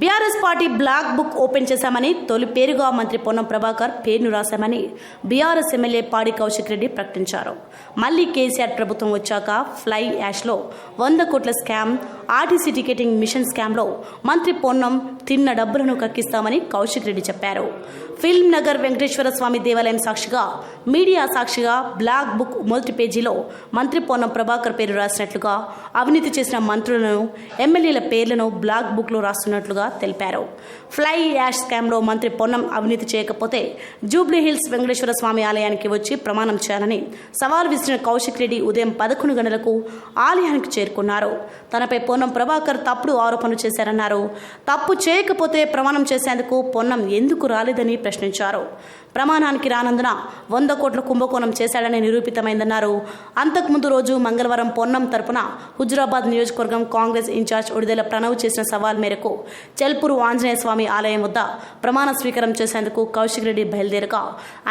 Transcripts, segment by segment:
BRS party black book open చేశామని తొలి పేరుగా మంత్రి పొన్నం ప్రభాకర్ పేరును రాశామని బీఆర్ఎస్ ఎమ్మెల్యే పాడి కౌశిక్ రెడ్డి ప్రకటించారు. మళ్ళీ కేసీఆర్ ప్రభుత్వం వచ్చాక ఫ్లై యాష్లో వంద కోట్ల స్కామ్ ఆర్టీసీ టికెటింగ్ మిషన్ స్కామ్లో మంత్రి పొన్నం తిన్న డబ్బులను కక్కిస్తామని కౌశిక్ రెడ్డి చెప్పారు. ఫిల్మ్ నగర్ వెంకటేశ్వర స్వామి దేవాలయం సాక్షిగా మీడియా సాక్షిగా బ్లాక్ బుక్ మొదటి పేజీలో మంత్రి పొన్నం ప్రభాకర్ పేరు రాసినట్లుగా అవినీతి చేసిన మంత్రులను ఎమ్మెల్యేల పేర్లను బ్లాక్ బుక్లో రాస్తున్నట్లుగా తెలిపారు. ఫ్లై యాష్ స్కామ్లో మంత్రి పొన్నం అవినీతి చేయకపోతే జూబ్లీ హిల్స్ వెంకటేశ్వర స్వామి ఆలయానికి వచ్చి ప్రమాణం చేయాలని సవాల్ విసిరిన కౌశిక్ రెడ్డి ఉదయం పదకొండు గంటలకు ఆలయానికి చేరుకున్నారు. తనపై పొన్నం ప్రభాకర్ తప్పుడు ఆరోపణలు చేశారన్నారు. తప్పు చేయకపోతే ప్రమాణం చేసేందుకు పొన్నం ఎందుకు రాలేదని ప్రశ్నించారు. ప్రమాణానికి రానందున వంద కోట్ల కుంభకోణం చేశాడని నిరూపితమైందన్నారు. అంతకుముందు రోజు మంగళవారం పొన్నం తరపున హుజురాబాద్ నియోజకవర్గం కాంగ్రెస్ ఇన్ఛార్జ్ ఒడిదెల ప్రణవ్ చేసిన సవాల్ మేరకు చెల్పూరు ఆంజనేయ స్వామి ఆలయం వద్ద ప్రమాణ స్వీకారం చేసేందుకు కౌశిక్ రెడ్డి బయలుదేరగా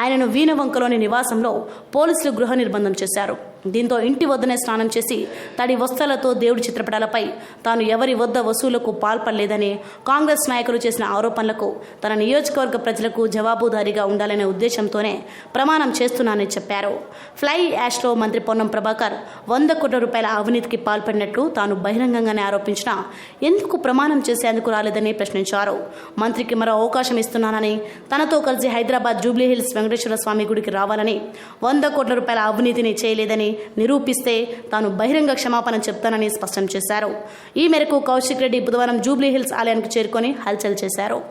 ఆయనను వీణవంకలోని నివాసంలో పోలీసులు గృహ నిర్బంధం చేశారు. దీంతో ఇంటి వద్దనే స్నానం చేసి తడి వస్త్రాలతో దేవుడి చిత్రపటాలపై తాను ఎవరి వద్ద వసూలకు పాల్పడలేదని కాంగ్రెస్ నాయకులు చేసిన ఆరోపణలకు తన నియోజకవర్గ ప్రజలకు జవాబుదారీగా ఉండాలని ఉద్దేశంతోనే ప్రమాణం చేస్తున్నానని చెప్పారు. ఫ్లై యాష్లో మంత్రి పొన్నం ప్రభాకర్ వంద కోట్ల రూపాయల అవినీతికి పాల్పడినట్లు తాను బహిరంగంగానే ఆరోపించినా ఎందుకు ప్రమాణం చేసేందుకు రాలేదని ప్రశ్నించారు. మంత్రికి మరో అవకాశం ఇస్తున్నానని తనతో కలిసి హైదరాబాద్ జూబ్లీ హిల్స్ వెంకటేశ్వర స్వామి గుడికి రావాలని వంద కోట్ల రూపాయల అవినీతిని చేయలేదని నిరూపిస్తే తాను బహిరంగ క్షమాపణ చెప్తానని స్పష్టం చేశారు. ఈ మేరకు కౌశిక్ రెడ్డి బుధవారం జూబ్లీ హిల్స్ ఆలయానికి చేరుకొని హల్చల్ చేశారు.